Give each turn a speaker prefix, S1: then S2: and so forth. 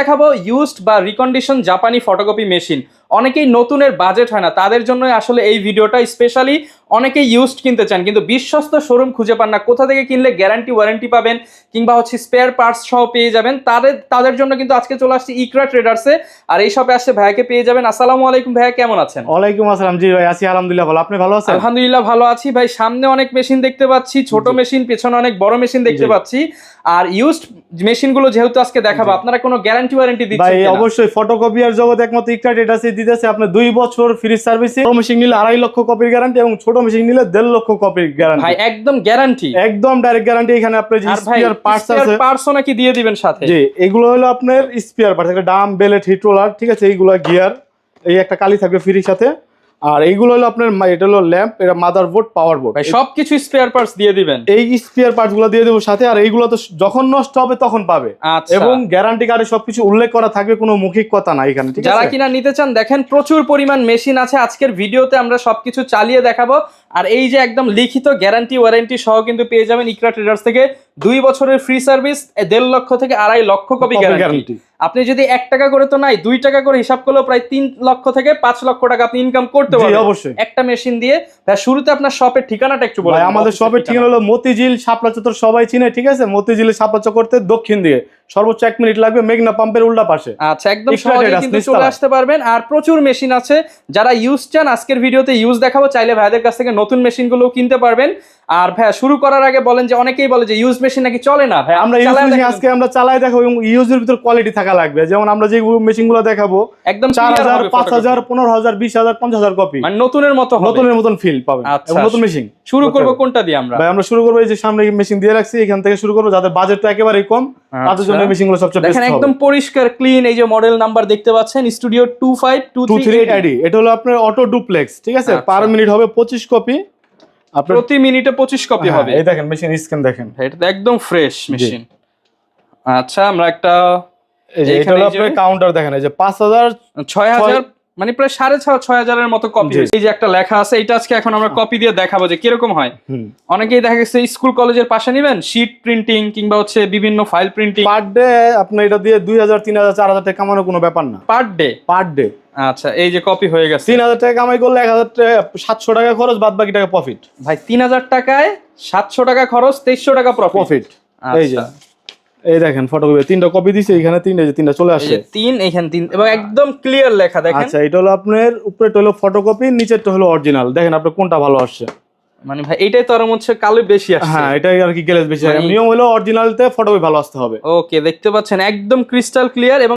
S1: দেখাবো ইউজড বা রিকন্ডিশন জাপানি ফটোকপি মেশিন অনেকেই নতুনের বাজেট হয় না তাদের জন্য আসলে এই ভিডিওটা স্পেশালি অনেকেই ইউজড কিনতে চান কিন্তু বিশ্বস্ত শোরুম খুঁজে পান না কোথা থেকে কিনলে গ্যারান্টি ওয়ারেন্টি পাবেন কিংবা হচ্ছে স্পেয়ার পার্টস সহ পেয়ে যাবেন তাদের তাদের জন্য কিন্তু আজকে চলে আসছে ইকরা ট্রেডার্সে আর এই শপে আসছে ভাইয়াকে পেয়ে যাবেন আসসালামু আলাইকুম ভাইয়া কেমন আছেন?
S2: ওয়ালাইকুম আসসালাম জি ভাই আছি আলহামদুলিল্লাহ ভালো আপনি ভালো আছেন?
S1: আলহামদুলিল্লাহ ভালো আছি ভাই সামনে অনেক মেশিন দেখতে পাচ্ছি ছোট মেশিন পেছনে অনেক বড় মেশিন দেখতে পাচ্ছি আর ইউজড মেশিনগুলো যেহেতু আজকে দেখাবো আপনারা কোনো গ্যারান্টি ওয়ারেন্টি
S2: ভাই
S1: দিচ্ছেন কিনা?
S2: অবশ্যই ফটোকপিয়ার জগতে একমাত্র ইকটা ডেটাসে দিতেছে আপনার দুই বছর ফ্রি সার্ভিসে বড় মেশিন নিলে আড়াই লক্ষ কপির গ্যারান্টি এবং ছোট মেশিন নিলে দেড় লক্ষ কপির
S1: ভাই
S2: গ্যারান্টি
S1: একদম গ্যারান্টি
S2: একদম ডাইরেক্ট গ্যারান্টি এখানে আপনি যে স্পিয়ার পার্টস আছে।
S1: পার্টসও নাকি দিয়ে দিবেন সাথে।
S2: জি এগুলো হলো আপনার স্পিয়ার পার্টস একটা ডাম বেলেট হিট রোলার ঠিক আছে এইগুলা গিয়ার এই একটা কালি থাকবে ফ্রির সাথে। আর এইগুলো হলো আপনার এটা হলো ল্যাম্প এটা মাদার বোর্ড পাওয়ার বোর্ড
S1: সবকিছু স্পেয়ার পার্টস দিয়ে দিবেন।
S2: এই স্পিয়ার পার্টসগুলো দিয়ে দেবো সাথে আর এইগুলো তো যখন নষ্ট হবে তখন পাবে।
S1: আচ্ছা।
S2: এবং গ্যারান্টি কার্ডে সবকিছু উল্লেখ করা থাকবে কোনো মুখিক কথা না এখানে
S1: যারা কিনা নিতে চান দেখেন প্রচুর পরিমাণ মেশিন আছে। আজকের ভিডিওতে আমরা সবকিছু চালিয়ে দেখাবো। আর এই যে একদম লিখিত গ্যারান্টি ওয়ারেন্টি সহ কিন্তু পেয়ে যাবেন ইকরা ট্রেডার্স থেকে দুই বছরের ফ্রি সার্ভিস দেড় লক্ষ থেকে আড়াই লক্ষ কপি গ্যারান্টি। আপনি যদি এক টাকা করে তো নাই দুই টাকা করে হিসাব করলেও প্রায় তিন লক্ষ থেকে পাঁচ লক্ষ টাকা আপনি ইনকাম করতে
S2: পারেন
S1: পারবেন।
S2: অবশ্যই।
S1: একটা মেশিন দিয়ে তার শুরুতে আপনার শপের ঠিকানাটা একটু বলেন
S2: আমাদের শপের ঠিকানা হলো মতিঝিল শাপলা চত্বর সবাই চিনে ঠিক আছে? মতিঝিল শাপলা চত্বরতে দক্ষিণ দিকে সর্বোচ্চ এক মিনিট লাগবে মেঘনা পাম্পের উল্টা পাশে।
S1: আচ্ছা একদম সহজে কিন্তু চলে আসতে পারবেন। আর প্রচুর মেশিন আছে। যারা ইউজ চান আজকের ভিডিওতে ইউজ দেখাবো। চাইলে ভাইদের কাছ থেকে নতুন মেশিনগুলো কিনতে পারবেন। আর ভাইয়া শুরু করার আগে বলেন যে অনেকেই বলে যে ইউজ মেশিন নাকি চলে না? ভাই
S2: আমরা ইউজ মেশিন আজকে আমরা চালাই দেখাবো এবং ইউজের ভিতর কোয়ালিটি থাকা লাগবে। যেমন আমরা যে মেশিনগুলো দেখাবো
S1: একদম
S2: চার
S1: clear
S2: হাজার
S1: হবে
S2: পাঁচ
S1: photography।
S2: হাজার পনেরো হাজার বিশ হাজার পঞ্চাশ হাজার কপি
S1: মানে নতুনের মতো
S2: নতুনের মতন ফিল পাবেন।
S1: আচ্ছা।
S2: এবং নতুন মেশিন
S1: শুরু করব কোনটা দিয়ে আমরা?
S2: ভাই আমরা শুরু করব এই যে সামনে মেশিন দিয়ে রাখছি এখান থেকে শুরু করব যাদের বাজেটটা একেবারে কম তাদের জন্য
S1: আচ্ছা।
S2: মেশিনগুলো সবচেয়ে বেস্ট
S1: দেখেন
S2: হবে।
S1: একদম পরিষ্কার ক্লিন এই যে মডেল নাম্বার দেখতে পাচ্ছেন studio two five two
S2: two
S1: three
S2: three ID এটা হলো আপনার অটো ডুপ্লেক্স ঠিক আছে?
S1: আচ্ছা।
S2: পার মিনিট হবে পঁচিশ কপি আপনার
S1: প্রতি মিনিটে পঁচিশ কপি
S2: হ্যাঁ,
S1: হবে।
S2: এই দেখেন মেশিন স্ক্যান দেখেন।
S1: এটা একদম ফ্রেশ মেশিন আচ্ছা আমরা একটা
S2: এই যে এটা হলো আপনার কাউন্টার দেখেন এই যে পাঁচ হাজার
S1: ছয় হাজার মানে প্রায় সাড়ে ছয় ছয় হাজারের মতো কপি এই যে একটা লেখা আছে এটা আজকে এখন আমরা কপি দিয়ে দেখাবো যে কীরকম হয়। অনেকেই দেখা গেছে স্কুল কলেজের পাশে নেবেন শিট প্রিন্টিং কিংবা হচ্ছে বিভিন্ন ফাইল প্রিন্টিং
S2: পার ডে আপনার এটা দিয়ে দুই হাজার তিন হাজার চার হাজার টাকা কামানোর কোনো ব্যাপার না।
S1: পার ডে
S2: পার ডে
S1: আচ্ছা এই যে কপি হয়ে গেছে।
S2: তিন হাজার টাকা কামাই করলে এক হাজার টাকা সাতশো টাকা খরচ বাদ বাকি টাকা প্রফিট
S1: ভাই তিন হাজার টাকায় সাতশো টাকা খরচ তেইশশো টাকা প্রফিট
S2: প্রফিট এই যে। এই দেখেন ফটোকপি তিনটা কপি দিছে এখানে তিনটা যে তিনটা চলে
S1: আসে তিন এখানে তিন এবং একদম ক্লিয়ার লেখা দেখেন।
S2: আচ্ছা এটা হলো আপনার উপরেটা হলো ফটোকপি নিচেরটা হলো অরিজিনাল দেখেন আপনার কোনটা ভালো আসছে।
S1: মানে ভাই এটাই তো আরও হচ্ছে কালো বেশি আসছে।
S2: হ্যাঁ এটাই আর কি গ্লেজ বেশি।
S1: মানে-
S2: নিয়ম হলো অরিজিনালতে ফটোকপি ভালো আসতে হবে।
S1: ওকে দেখতে পাচ্ছেন একদম ক্রিস্টাল ক্লিয়ার এবং